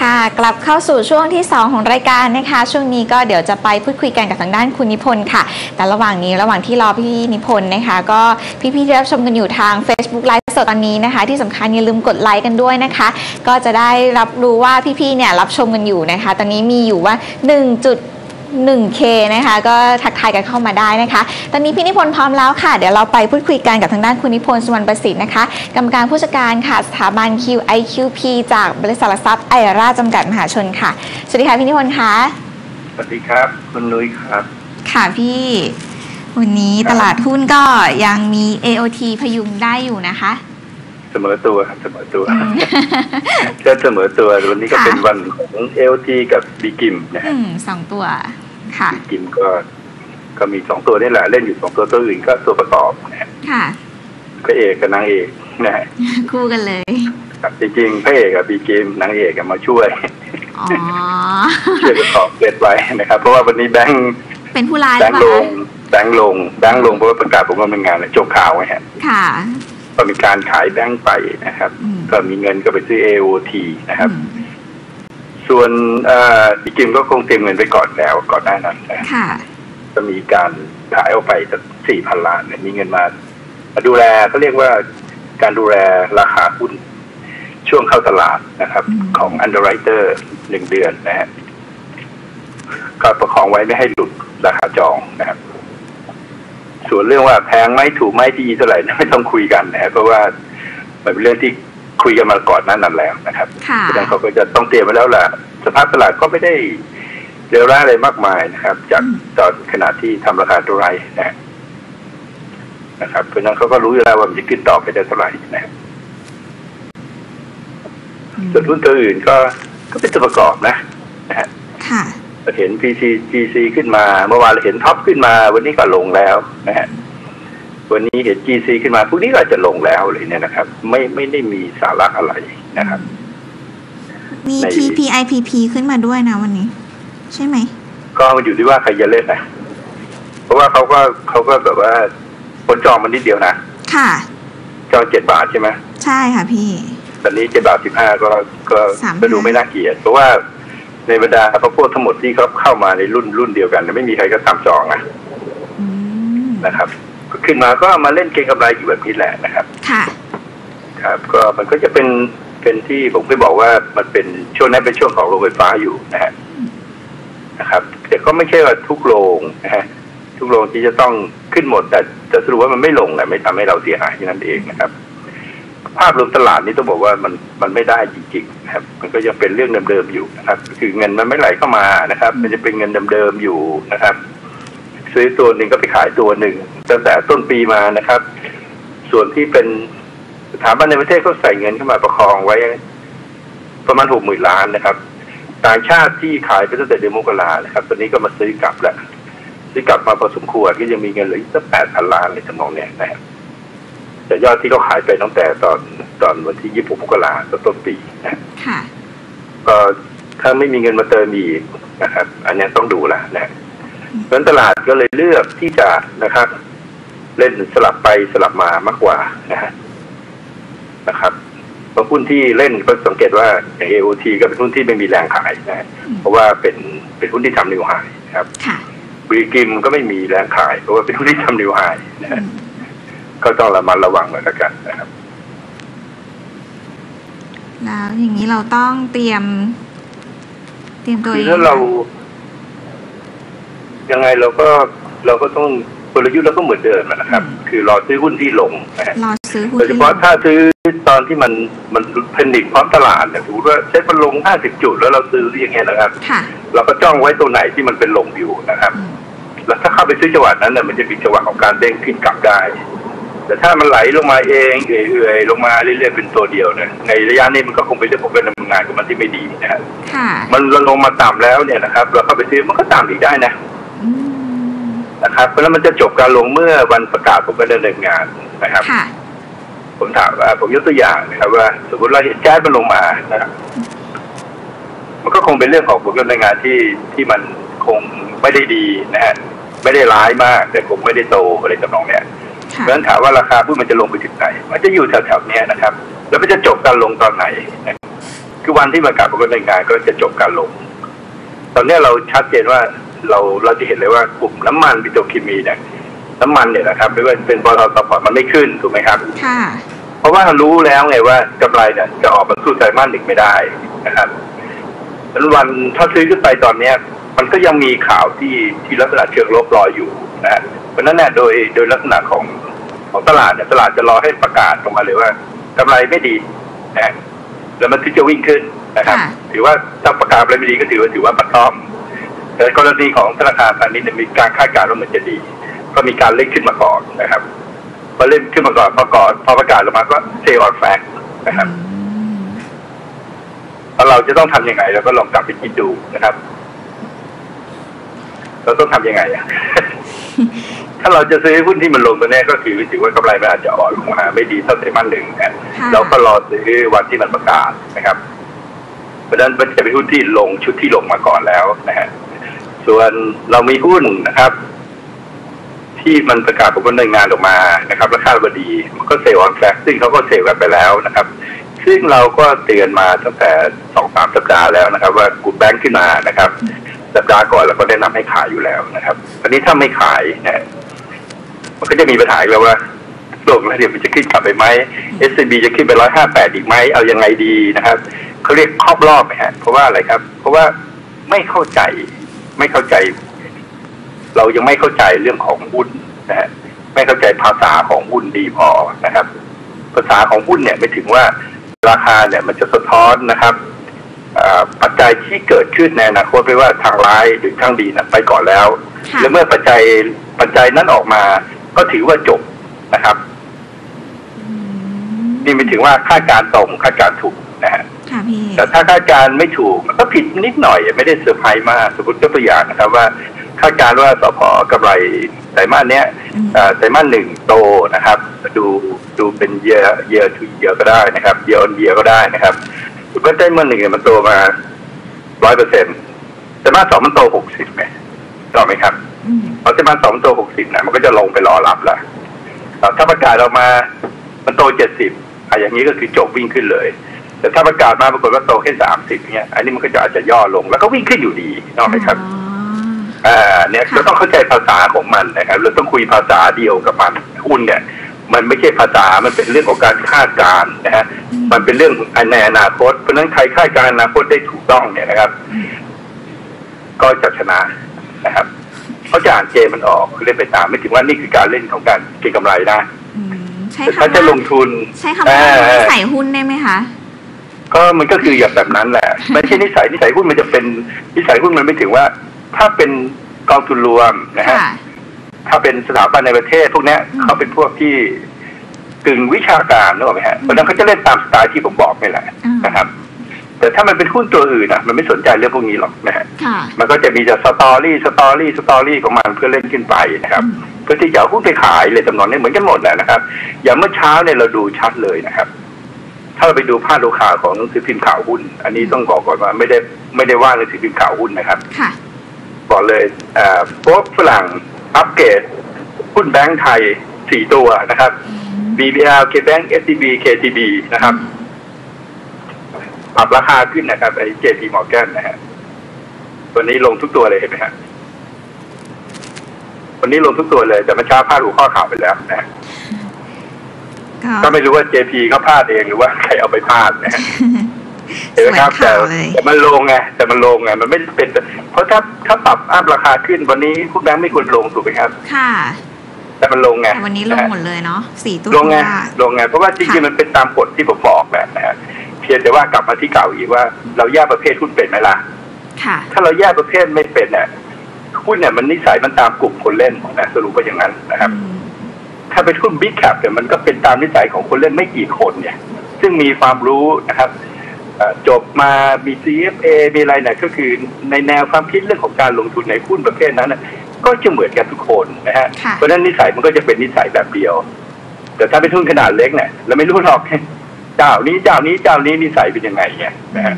ค่ะ กลับเข้าสู่ช่วงที่ 2 ของรายการนะคะ ช่วงนี้ก็เดี๋ยวจะไปพูดคุยกันกับทางด้านคุณนิพนธ์ค่ะ แต่ระหว่างนี้ระหว่างที่รอพี่นิพนธ์นะคะ ก็พี่ๆที่รับชมกันอยู่ทาง Facebook ไลฟ์สดตอนนี้นะคะ ที่สำคัญอย่าลืมกดไลค์กันด้วยนะคะ ก็จะได้รับรู้ว่าพี่ๆเนี่ยรับชมกันอยู่นะคะ ตอนนี้มีอยู่ว่า 1. 1K นะคะ ก็ทักทายกันเข้ามาได้นะคะ ตอนนี้พี่นิพนธ์พร้อมแล้วค่ะ เดี๋ยวเราไปพูดคุยกันกับทางด้านคุณนิพนธ์สุวรรณประสิทธิ์นะคะ กรรมการผู้จัดการค่ะ สถาบัน QIQP จากบริษัทหลักทรัพย์ไอราจำกัดมหาชนค่ะ สวัสดีค่ะพี่นิพนธ์คะสวัสดีครับ คุณนุ้ยครับ ค่ะพี่ วันนี้ตลาดหุ้นก็ยังมี AOT พยุงได้อยู่นะคะเสมอตัวครับเสมอตัวอืมก็เสมอตัววันนี้ก็ค่ะเป็นวันของเอลทีกับบีกิมนะฮะอืมสองตัว ค่ะบีกิมก็ก็มีสองตัวนี่แหละ เล่นอยู่สองตัวตัวอื่นก็ตัวประกอบนะฮะค่ะพระเอกกับนางเอกนะฮะคู่กันเลยครับจริงๆพระเอกกับบีกิมนางเอกอะมาช่วยอ๋อช่วยประกอบเกิดไว้นะครับ เพราะว่าวันนี้แบงค์เป็นผู้ร้ายหแบรืองค์เปลล่างแบงค์ลงแบงค์ลงเพราะว่าประกาศผมว่าเป็นงานจบข่าวไงฮะค่ะก็มีการขายแบงค์ไปนะครับอืมก็มีเงินก็ไปซื้อ AOT นะครับอืม ส่วนเอ่อพี่กิมก็คงเตรียมเงินไปก่อนแล้วก่อนหน้านั้นนะค่ะก็มีการขายออกไปสักสี่พันล้านเนี่ยมีเงินมามาดูแลเขาเรียกว่าการดูแลราคาหุ้นช่วงเข้าตลาดนะครับอืมของ underwriter หนึ่งเดือนนะฮะก็ประคองไว้ไม่ให้หลุดราคาจองนะครับ ส่วนเรื่องว่าแพงไหมถูกไหมดีเท่าไหร่เนี่ยไม่ต้องคุยกันนะฮะเพราะว่ามันเป็นเรื่องที่ คุยกันมาก่อนหนั้นนั้นแล้วนะครับค่ะฉะนั้นเขาก็จะต้องเตรียมไว้แล้วล่ะ สภาพตลาดก็ไม่ได้เร็วร้ายอะไรมากมายนะครับ จากตอนขณะที่ทำราคาตัวไรนะนะครับ เพราะฉะนั้นเขาก็รู้อยู่แล้วว่ามันจะขึ้นต่อไปได้เท่าไหร่นะครับส่วนหุ้นตัวอื่นก็ก็เป็นตัวประกอบนะนะฮะค่ะเราเห็น PC GC ขึ้นมา เมื่อวานเราเห็นท็อปขึ้นมา วันนี้ก็ลงแล้วนะฮะ วันนี้เห็น GC ขึ้นมาพรุ่งนี้ก็อาจจะลงแล้วเลยเนี่ยนะครับ ไม่ไม่ได้มีสาระอะไรนะครับ มีใน TPIPP ขึ้นมาด้วยนะวันนี้ ใช่ไหม ก็มันอยู่ที่ว่าใครจะเล่นนะเพราะว่าเขาก็เขาก็แบบว่าคนจองมันนิดเดียวนะค่ะ จองเจ็ดบาทใช่ไหมใช่ค่ะพี่ ตอนนี้เจ็ดบาทสิบห้าก็ก็สามก็ดูห้าไม่น่าเกลียดเพราะว่าในบรรดาพวกพวกทั้งหมดที่เขาเข้ามาในรุ่นรุ่นเดียวกันเนี่ยไม่มีใครก็ตามจองนะอืมนะครับก็ ขึ้นมาก็มาเล่นเก็งกำไรอยู่แบบนี้แหละนะครับ ค่ะ ครับ ก็มันก็จะเป็นเป็นที่ผมเคยบอกว่ามันเป็นช่วงนั้นเป็นช่วงของโรงไฟฟ้าอยู่นะฮะนะครับแต่ก็ไม่ใช่ว่าทุกโรงนะฮะทุกโรงที่จะต้องขึ้นหมด แต่จะสรุปว่ามันไม่ลงนะไม่ทำให้เราเสียหายที่นั่นเองนะครับ ภาพรวมตลาดนี้ต้องบอกว่ามันมันไม่ได้จริงๆนะครับ มันก็ยังเป็นเรื่องเดิมๆอยู่นะครับ คือเงินมันไม่ไหลเข้ามานะครับ มันจะเป็นเงินเดิมๆอยู่นะครับ ซื้อตัวหนึ่งก็ไปขายตัวหนึ่งตั้งแต่ต้นปีมานะครับ ส่วนที่เป็นสถาบันในประเทศเขาใส่เงินเข้ามาประคองไว้ ประมาณหกหมื่นล้านนะครับ ต่างชาติที่ขายไปตั้งแต่เดือนมกรานะครับ ตอนนี้ก็มาซื้อกลับแล้วซื้อกลับมาพอสมควรก็ยังมีเงินเหลืออีกสักแปดพันล้านในสมองเนี่ยนะครับแต่ยอดที่เขาขายไปตั้งแต่ตอนตอนวันที่ยี่สิบมกราตอนต้นปีนะค่ะก็ถ้าไม่มีเงินมาเติมอีกนะครับ อันนี้ต้องดูแลนะเพราะฉะ นั้นตลาดก็เลยเลือกที่จะนะครับ เล่นสลับไปสลับมามากกว่านะฮะนะครับเพราะหุ้นที่เล่นก็สังเกตว่าอย่าง AOT ก็เป็นหุ้นที่ไม่มีแรงขายนะฮะอืมเพราะว่าเป็นเป็นหุ้นที่ทำนิวไฮนะครับค่ะบรีกิมก็ไม่มีแรงขาย เพราะว่าเป็นหุ้นที่ทำนิวไฮนะอืฮะมก็ต้องระมัดระวังหน่อยละกันนะครับ แล้วอย่างนี้เราต้องเตรียม เตรียมตัวคือเองถ้าเรา ยังไงเราก็เราก็ต้องกลยุทธ์เราก็เหมือนเดิมนะครับ คือรอซื้อหุ้นที่ลงนะฮะรอซื้อหุ้นโดยเฉที่พาะลงถ้าซื้อตอนที่มันมันเพนิกพร้อมตลาดเนี่ยสมมติว่าเซ็ตมันลง 50 จุดแล้วเราซื้ออย่างเงี้ยนะครับค่ะเราก็จ้องไว้ตัวไหนที่มันเป็นลงอยู่นะครับอืมแล้วถ้าเข้าไปซื้อจังหวะนั้นเนี่ยมันจะมีจังหวะของการเด้งขึ้นกลับได้ แต่ถ้ามันไหลลงมาเองเอื่อยๆลงมาเรื่อยๆเป็นตัวเดียวเนี่ยในระยะนี้มันก็คงเป็นเรื่องของการดำเนินงานของมันที่ไม่ดีนะครับค่ะมันลงมาต่ำแล้วเนี่ยนะครับ เราเข้าไปซื้อมันก็ต่ำอีกได้นะอืม นะครับ เพราะฉะนั้นมันจะจบการลงเมื่อวันประกาศของการดำเนินงานนะครับค่ะผมถามว่าผมยกตัวอย่างนะครับว่า สมมติเราเห็นแก๊สมันลงมานะครับมันก็คงเป็นเรื่องของผลการดำเนินงานที่ที่มันคงไม่ได้ดีนะฮะไม่ได้ร้ายมาก แต่คงไม่ได้โตอะไรทำนองเนี้ยค่ะเพราะฉะนั้นถามว่าราคาหุ้นมันจะลงไปถึงไหน มันจะอยู่แถวๆเนี้ยนะครับ แล้วมันจะจบการลงตอนไหนนะคือคือวันที่ประกาศผลการดำเนินงานก็จะจบการลง ตอนนี้เราชัดเจนว่า เราเราจะเห็นเลยว่ากลุ่มน้ำมันปิโตรเคมีเนี่ยน้ำมันเนี่ยนะครับไม่ว่าเป็นปตทสปอร์ตมันไม่ขึ้นถูกไหมครับค่ะเพราะว่ารู้แล้วไงว่ากำไรเนี่ยจะออกมาสู้ไตรมาสหนึ่งไม่ได้นะครับแล้ววันถ้าซื้อขึ้นไปตอนเนี้ย มันก็ยังมีข่าวที่ที่ลักษณะเชิงลบรออยู่นะฮะเพราะฉะนั้นเนี่ยโดยโดยลักษณะของของตลาดเนี่ยตลาดจะรอให้ประกาศออกมาเลยว่ากำไรไม่ดีนะฮะแล้วมันถึงจะวิ่งขึ้นนะครับค่ะถือว่าถ้าประกาศอะไรไม่ดีก็ถือว่าถือว่าปัดต้อม แต่กรณีของธนาคารพาณิชย์เนี่ยมีการคาดการณ์ว่ามันจะดี ก็มีการเล่นขึ้นมาก่อนนะครับพอเล่นขึ้นมาก่อนพอก่อนพอประกาศออกมาก็เซลล์ออนแฟกนะครับอืมแล้วเราจะต้องทำยังไงเราก็ลองกลับไปคิดดูนะครับ เราต้องทำยังไงอะถ้าเราจะซื้อหุ้นที่มันลงตัวเนี้ยก็คือถือว่ากำไรมันอาจจะอ่อนลงมาไม่ดีเท่าไตรมาสหนึ่งนะค่ะเราก็รอซื้อวันที่มันประกาศนะครับ เพราะฉะนั้นมันจะเป็นหุ้นที่ลงชุดที่ลงมาก่อนแล้วนะฮะ ส่วนเรามีหุ้นนะครับ ที่มันประกาศผลการดำเนินงานออกมานะครับราคาบดีมันก็เซลล์ออนแฟกซึ่งเขาก็เซลล์กันไปแล้วนะครับ ซึ่งเราก็เตือนมาตั้งแต่สองสามสัปดาห์แล้วนะครับ ว่ากลุ่มแบงค์ขึ้นมานะครับ สัปดาห์ก่อนเราก็แนะนำให้ขายอยู่แล้วนะครับอันนี้ถ้าไม่ขายเนะมันก็จะมีปัญหาอีกแล้วว่าโลกแล้วเดี๋ยวมันจะขึ้นกลับไปไหม S B จะขึ้นไปร้อยห้าแปดอีกไหมเอายังไงดีนะครับเขาเรียกครอบรอบไหมฮะเพราะว่าอะไรครับ เพราะว่าไม่เข้าใจ ไม่เข้าใจ เรายังไม่เข้าใจเรื่องของหุ้นนะฮะไม่เข้าใจภาษาของหุ้นดีพอนะครับ ภาษาของหุ้นเนี่ยไม่ถึงว่าราคาเนี่ยมันจะสะท้อนนะครับอ่าปัจจัยที่เกิดขึ้นในอนาคตไม่ว่าทางร้ายหรือทางดีนะไปก่อนแล้วค่ะและเมื่อปัจจัยปัจจัยนั้นออกมา ก็ถือว่าจบนะครับอืมนี่ไม่ถึงว่าคาดการณ์ตรงคาดการณ์ถูกนะฮะ ค่ะพี่แต่ถ้าคาดการณ์ไม่ถูกมันก็ผิดนิดหน่อยไม่ได้เซอร์ไพรส์มากสมมติยกตัวอย่างนะครับว่าคาดการณ์ว่าสพกำไรไตรมาสเนี้ยอืมเอ่อไตรมาสหนึ่งโตนะครับ ดูดูเป็นเยอะเยอะทุเยอะก็ได้นะครับ เยอะเยอะก็ได้นะครับก็ไตรมาสหนึ่งเนี่ยมันโตมาร้อยเปอร์เซ็นต์ไตรมาสสองมันโตหกสิบไหมถูกไหมครับอืมพอไตรมาสสองมันโตหกสิบนะมันก็จะลงไปรอรับแล้วถ้าประกาศออกมามันโตเจ็ดสิบอะอย่างนี้ก็คือจบวิ่งขึ้นเลย แต่ถ้าประกาศมาปรากฏว่าโตแค่สามสิบเนี่ยอันนี้มันก็จะอาจจะย่อลง แล้วก็วิ่งขึ้นอยู่ดีนกออกไหมครับอ๋ออ่าเนี่ยค่ะก็ต้องเข้าใจภาษาของมันนะครับเราต้องคุยภาษาเดียวกับมันหุ้นเนี่ยมันไม่ใช่ภาษา มันเป็นเรื่องของการคาดการณ์นะฮะ มันเป็นเรื่องในอนาคต เพราะฉะนั้นใครคาดการณ์อนาคตได้ถูกต้องเนี่ยนะครับ ก็จะชนะนะครับเขาจะอ่านเกมมันออกเล่นไปตาม ไม่ถึงว่านี่คือการเล่นของการเก็งกำไรนะอืมใช้แต่คำถ้าจะลว่างทุน ใช้คำว่าเออนิสัยหุ้นได้ไหมคะ ก็มันก็คืออย่างแบบนั้นแหละไม่ใช่นิสัยนิสัยหุ้นมันจะเป็นนิสัยหุ้นมันไม่ถึงว่า ถ้าเป็นกองทุนรวมนะฮะค่ะถ้าเป็นสถาบันในประเทศ พวกเนี้ยอืมเขาเป็นพวกที่กึ่งวิชาการนึกออกไหมฮะเพราะฉะนั้นเขาจะเล่นตามสไตล์ที่ผมบอกนี่แหละอ่านนะครับ แต่ถ้ามันเป็นหุ้นตัวอื่นอะ มันไม่สนใจเรื่องพวกนี้หรอกนะฮะค่ะมันก็จะมีแต่สตอรี่สตอรี่สตอรี่ของมันเพื่อเล่นขึ้นไปนะครับอืมเพื่อที่จะเอาหุ้นไปขายเลยจำนวนนี้เหมือนกันหมดแหละนะครับ อย่างเมื่อเช้าเนี่ยเราดูชัดเลยนะครับ ถ้าเราไปดูภาพดูข่าวของหนังสือพิมพ์ข่าวหุ้น อันนี้ต้องบอกก่อนว่าไม่ได้ไม่ได้ว่าหนังสือพิมพ์ข่าวหุ้นนะครับค่ะบอกเลยเอ่อพวกฝรั่งอัปเกรดหุ้นแบงก์ไทยสี่ตัวนะครับ BBL KBank SCB KTB นะครับปรับราคาขึ้นนะครับไอ้ JP Morgan นะฮะตัวนี้ลงทุกตัวเลยเห็นไหมฮะวันนี้ลงทุกตัวเลยแต่เมื่อเช้าพลาดหัวข้อข่าวไปแล้วนะฮะ ก็ก็ไม่รู้ว่า JP เขาพลาดเองหรือว่าใครเอาไปพลาดนะฮะเห็นไหมครับสแต่วยข่าวเลยแต่มันลงไงแต่มันลงไงมันไม่เป็น เพราะถ้าถ้าปรับอัพราคาขึ้นวันนี้คุณแบงค์ไม่ควรลงถูกไหมครับ ค่ะ แต่มันลงไงแต่วันนี้ลงหมดเลยเนาะสี่ตู้ลงไงว่าลงไงเพราะว่าจริงค่ะๆมันเป็นตามกฎที่ผมบอกแหละนะฮะเพียงแต่ว่ากลับมาที่เก่าอีกว่าเราแยกประเภทหุ้นเป็นไหมล่ะค่ะ ถ้าเราแยกประเภทไม่เป็นเนี่ยหุ้นเนี่ยมันนิสัยมันตามกลุ่มคนเล่นนะสรุปว่าอย่างนั้นนะครับอืม ถ้าเป็นหุ้นบิ๊กแคปเนี่ยมันก็เป็นตามนิสัยของคนเล่นไม่กี่คนเนี่ย ซึ่งมีความรู้นะครับเอ่อจบมามี CFA มีอะไรเนี่ยก็คือในแนวความคิดเรื่องของการลงทุนในหุ้นประเภทนั้นน่ะก็จะเหมือนกันทุกคนนะฮะค่ะเพราะฉะนั้นนิสัยมันก็จะเป็นนิสัยแบบเดียว แต่ถ้าเป็นหุ้นขนาดเล็กเนี่ยเราไม่รู้หรอกเจ้านี้เจ้านี้เจ้านี้นิสัยเป็นยังไงเนี่ยนะฮะ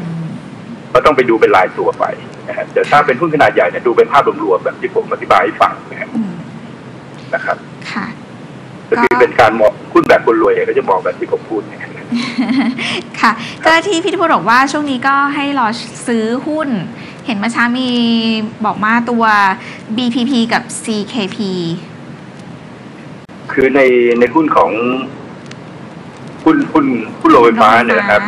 ก็ต้องไปดูเป็นรายตัวไปนะฮะแต่ถ้าเป็นหุ้นขนาดใหญ่เนี่ยดูเป็นภาพรวมๆแบบที่ผมอธิบายให้ฟังนะฮะอืมนะครับค่ะ ก็คือเป็นการมองหุ้นแบบคนรวยก็จะมองแบบที่ผมพูดเนี่ยค่ะก็ที่พี่นิพนธ์บอกว่าช่วงนี้ก็ให้รอซื้อหุ้น เห็นเมื่อเช้ามีบอกมาตัว BPP กับ CKP คือในในหุ้นของหุ้นหุ้นหุ้นโรงไฟฟ้าเนี่ยนะครับ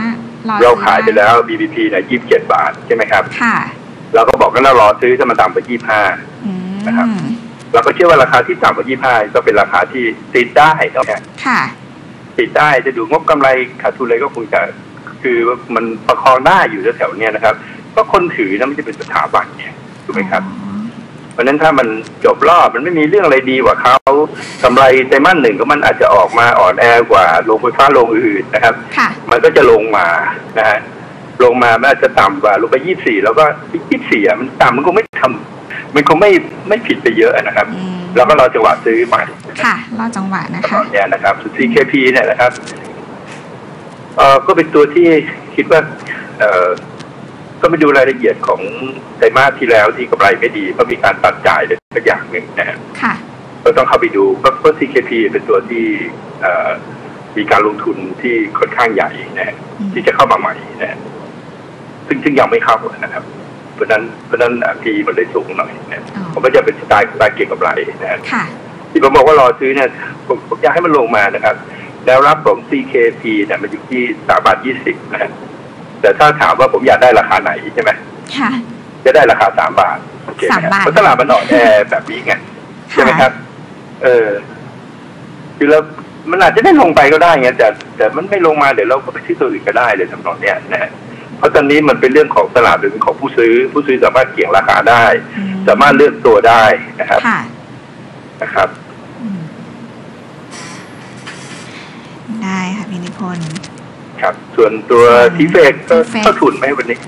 เราขายไปแล้ว BBP เนี่ยยี่สิบเจ็ดบาทใช่ไหมครับ ค่ะ เราก็บอกกันเรารอซื้อถ้ามันต่ำกว่ายี่ห้าอืมนะครับ เราก็เชื่อว่าราคาที่ต่ำกว่ายี่ห้าก็เป็นราคาที่ติดได้เนาะค่ะ ติดได้จะดูงบกำไรขาดทุนอะไรก็คงจะคือมันประคองได้อยู่แถวๆเนี้ยนะครับ ก็คนถือนะไม่ใช่เป็นสถาบันเนี่ยถูกไหมครับเพราะฉะนั้นถ้ามันจบรอบมันไม่มีเรื่องอะไรดีกว่าเขากำไรไตรมาสหนึ่งก็มันอาจจะออกมาอ่อนแอกว่าโรงไฟฟ้าโรงอื่นนะครับค่ะมันก็จะลงมานะฮะลงมามันอาจจะต่ำกว่าลงไปยี่สี่แล้วก็ยี่สี่อะมันต่ำมันคงไม่ทำ มันคงไม่ไม่ผิดไปเยอะนะครับอืมแล้วก็รอจังหวะซื้อใหม่ค่ะรอจังหวะนะตคะอนเนี้ยนะครับส่วน CKP เนี่ยนะครับเอ่อก็เป็นตัวที่คิดว่า เอ่อก็ไปดูรายละเอียดของไตรมาสที่แล้วที่กำไรไม่ดีเพราะมีการตัดจ่ายอะไรสักอย่างหนึ่งนะฮะค่ะก็ต้องเข้าไปดูเพราะเพราะ CKP เป็นตัวที่เอ่อมีการลงทุนที่ค่อนข้างใหญ่นะฮะอืมที่จะเข้ามาใหม่นะฮะซึ่งซึ่งยังไม่เข้านะครับเพ ราะฉะนั้นเพราะฉะนั้นพีมันเลยสูงหน่อยนะอ๋อผมก็จะเป็นสไตล์สไตล์เก็งกำไรนะฮะค่ะที่ผมบอกว่ารอซื้อเนี่ยผมผมอยากให้มันลงมานะครับแล้วรับผม CKP เนี่ยมันอยู่ที่สามบาทยี่สิบนะฮะแต่ถ้าถามว่าผมอยากได้ราคาไหนใช่ไหมค่ะจะได้ราคาสามบาทโอเคไหสามบาทเพราะตลาดมันอ่อนแอแบบนี้ไงใช่ไหมครับ เออคือเรามันอาจจะได้ลงไปก็ได้ไงแต่แต่มันไม่ลงมาเดี๋ยวเราก็ไปที่ตัวอื่นก็ได้เลยทำนองเนี้ยนะฮะเพ ราะตอนนี้มันเป็นเรื่องของตลาดหรือของผู้ซื้อ ผู้ซื้อสามารถเกี่ยงราคาได้อืมสามารถเลือกตัวได้นะครับค่ะนะครับอืมได้ค่ะพี่นิพนธ์ครับ ส่วนตัวอืมทีเฟกก็ T-Fake เท่าทุนไหมวันนี้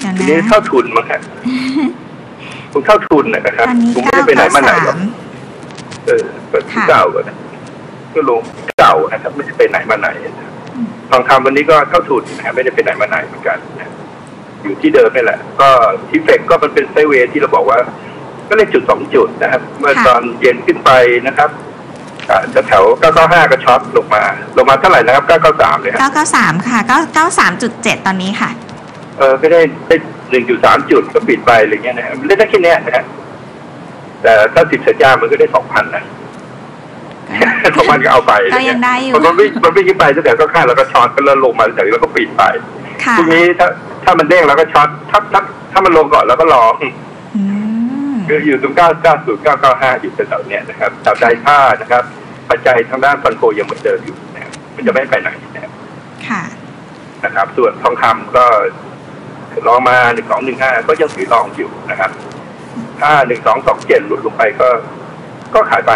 เดี๋ยววันนี้นะเท่าทุนมั้งครับคงเท่าทุนนะครับตอนนี้คงไม่เก้าได้ไปไหนเก้ามาไหนสาหรอกมเออเปิดที่ค่ะเก่าก่อนนะก็ลงเก่านะครับ ไม่ได้ไปไหนมาไหนนะครับ ทองคำวันนี้ก็เท่าทุนนะครับไม่ได้ไปไหนมาไหนเหมือนกันนะอยู่ที่เดิมนี่แหละ ก็ทีเฟกก็มันเป็นไซด์เวย์ที่เราบอกว่า ก็เลยจุดสองจุดนะครับ เมื่อตอนเย็นขึ้นไปนะครับอ่าแถวๆ995 ก็ช็อตลงมา ลงมาเท่าไหร่นะครับ 993 เลยครับเก้าเก้าสามค่ะเก้าเก้าสามจุดเจ็ดตอนนี้ค่ะ เออก็ได้ได้หนึ่งจุดสามจุดก็ปิดไปอะไรเงี้ยนะครับเล่นได้แค่เนี้ยนะฮะแต่ถ้าติดสัญญามันก็ได้สองพันนะสองพันก็เอาไปก็ยังได้อยู่มันวิ่งมันวิ่งขึ้นไปตั้งแต่ก็ข้างแล้วก็ช็อตก็เลื่อนลงมาจากนี้แล้วก็ปิดไปค่ะพรุ่งนี้ถ้าถ้ามันเด้งแล้วก็ช็อตถ้าถ้าถ้ามันลงก่อนแล้วก็รออืมคืออยู่ตรงเก้าเก้าศูนย์เก้าเก้าห้าอยู่แถวๆเนี้ยนะครับแถวใจผ้านะครับ ปัจจัยทางด้านฟันโกยังเหมือนเดิมอยู่นะครับมันจะไม่ไปไหนนะครับค่ะนะครับ ส่วนทองคำก็ลองมาหนึ่งสองหนึ่งห้าก็ยังถือรองอยู่นะครับ ถ้าหนึ่งสองสองเจ็ดหลุดลงไปก็ ก็ขายไป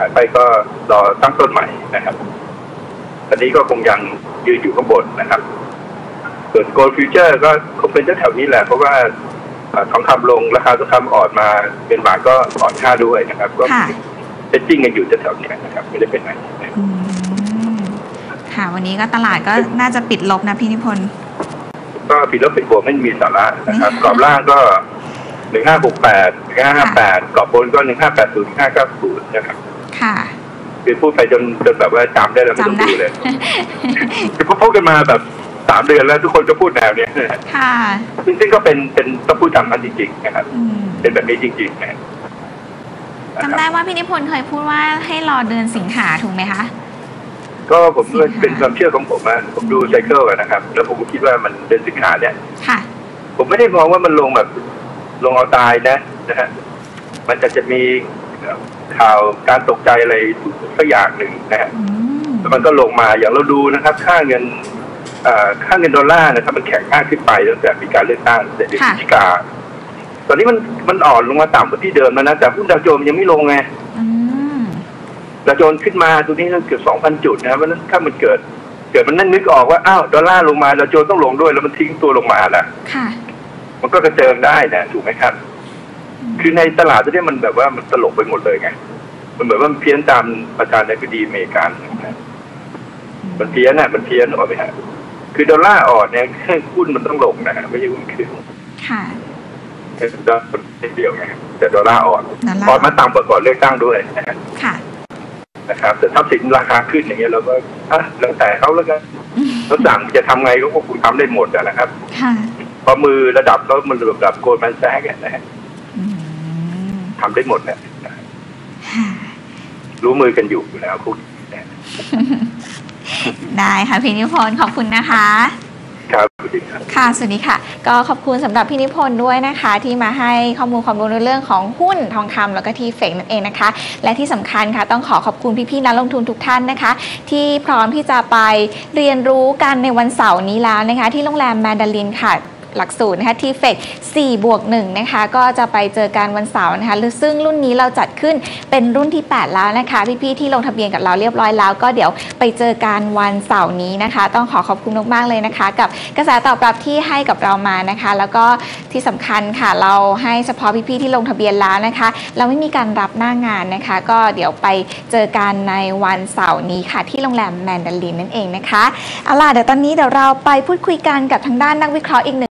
นะขายไปก็รอตั้งต้นใหม่นะครับตอนนี้ก็คงยังยืนอยู่ข้างบนนะครับ ส่วนโกลฟิวเจอร์ก็คงเป็นแถวๆนี้แหละ เพราะว่าเอ่อทองคำลงราคาทองคำอ่อนมาเป็นบาทก็อ่อนค่าด้วยนะครับ ก็ค่ะเซตติ้งกันอยู่แถวๆนี้นะครับ ไม่ได้เป็นไหนนะครับอืมค่ะ วันนี้ก็ตลาดก็น่าจะปิดลบนะพี่นิพนธ์ก็ผิดแล้วผิดบวกไม่มีสาระนะครับกรอบล่างก็หนึ่งห้าหกแปดหนึ่งห้าห้าแปดกรอบบนก็หนึ่งห้าแปดศูนย์ห้าเก้าศูนย์นะครับ ค่ะ คือพูดไปจนจนแบบว่าจำได้แล้วไม่ต้องจำได้ดูเลยคือพวกพูดกันมาแบบสามเดือนแล้วทุกคนก็พูดแนวเนี้ยค่ะซึ่งซึ่งก็เป็นเป็นต้องพูดตามนั้นจริงๆนะครับอืมเป็นแบบนี้จริงๆนะจำได้ว่าพี่นิพนธ์เคยพูดว่าให้รอเดือนสิงหาถูกไหมคะก็ผมก็สิงหาเป็นความเชื่อของผมอะผมดูไซเคิลอะนะครับ แล้วผมก็คิดว่ามันเดือนสิงหาเนี่ยค่ะผมไม่ได้มองว่ามันลงแบบลงเอาตายนะนะฮะมันจะจะมี ข่าวการตกใจอะไรสักอย่างหนึ่งนะฮะอืมแล้วมันก็ลงมาอย่างเราดูนะครับ ค่าเงินเอ่อค่าเงินดอลลาร์นะครับ มันแข็งมากขึ้นไปตั้งแต่มีการเลือกตั้งแต่เดือนพฤศจิกาตอนนี้มันมันอ่อนลงมาต่ำกว่าที่เดิมแล้วนะ แต่หุ้นดาวโจนส์ยังไม่ลงไงอืมดาวโจนส์ขึ้นมาตัวนี้ตั้งเกือบสองพันจุดนะครับเพราะฉะนั้นถ้ามันเกิด เกิดมันนั่นนึกออกว่าอ้าวดอลลาร์ลงมาดาวโจนส์ต้องลงด้วย แล้วมันทิ้งตัวลงมาล่ะ ค่ะ มันก็กระเจิงได้นะถูกไหมครับ คือในตลาดตัวนี้มันแบบว่ามันตลกไปหมดเลยไง มันเหมือนว่ามันเพี้ยนตามประธานาธิบดีอเมริกันนะมันเพี้ยนอะมันเพี้ยนออกไปฮะคือดอลลาร์อ่อนเนี่ยหุ้นมันต้องลงนะฮะไม่ใช่หุ้นขึ้นค่ะแค่ดอลลาร์เดียวไงแต่ดอลลาร์อ่อนดอลลาร์อ่อนมาต่ำกว่าก่อนเลือกตั้งด้วยนะฮะค่ะนะครับ แต่ทรัพย์สินราคาขึ้นอย่างเงี้ยเราก็อะแล้วแต่เขาแล้วกันเขาสั่งจะทำไงก็คงทำได้หมดอะนะครับ ค่ะเพราะมือระดับเขามันระดับโกลแมนแซกนะฮะอืม ทำได้หมดนะค่ะรู้มือกันอยู่แล้วคุณนะได้ค่ะพี่นิพนธ์ขอบคุณนะคะครับสวัสดีครับค่ะสวัสดีค่ะ ก็ขอบคุณสำหรับพี่นิพนธ์ด้วยนะคะ ที่มาให้ข้อมูลความรู้ในเรื่องของหุ้นทองคำแล้วก็ทีเฟกนั่นเองนะคะ และที่สำคัญค่ะต้องขอขอบคุณพี่ๆนักลงทุนทุกท่านนะคะ ที่พร้อมที่จะไปเรียนรู้กันในวันเสาร์นี้แล้วนะคะ ที่โรงแรมแมนดารินค่ะ หลักสูตรนะคะทีเฟก4บวก1นะคะ ก็จะไปเจอกันวันเสาร์นะคะซึ่งรุ่นนี้เราจัดขึ้นเป็นรุ่นที่ 8 แล้วนะคะ พี่ๆที่ลงทะเบียนกับเราเรียบร้อยแล้ว ก็เดี๋ยวไปเจอกันวันเสาร์นี้นะคะ ต้องขอขอบคุณมากๆเลยนะคะ กับกระแสตอบรับที่ให้กับเรามานะคะ แล้วก็ที่สำคัญค่ะเราให้เฉพาะพี่ๆที่ลงทะเบียนแล้วนะคะ เราไม่มีการรับหน้างานนะคะ ก็เดี๋ยวไปเจอกันในวันเสาร์นี้ค่ะที่โรงแรมแมนดารินนั่นเองนะคะเอาล่ะเดี๋ยวตอนนี้เดี๋ยวเราไปพูดคุยกันกับทางด้านนักวิเคราะห์อีกหนึ่ง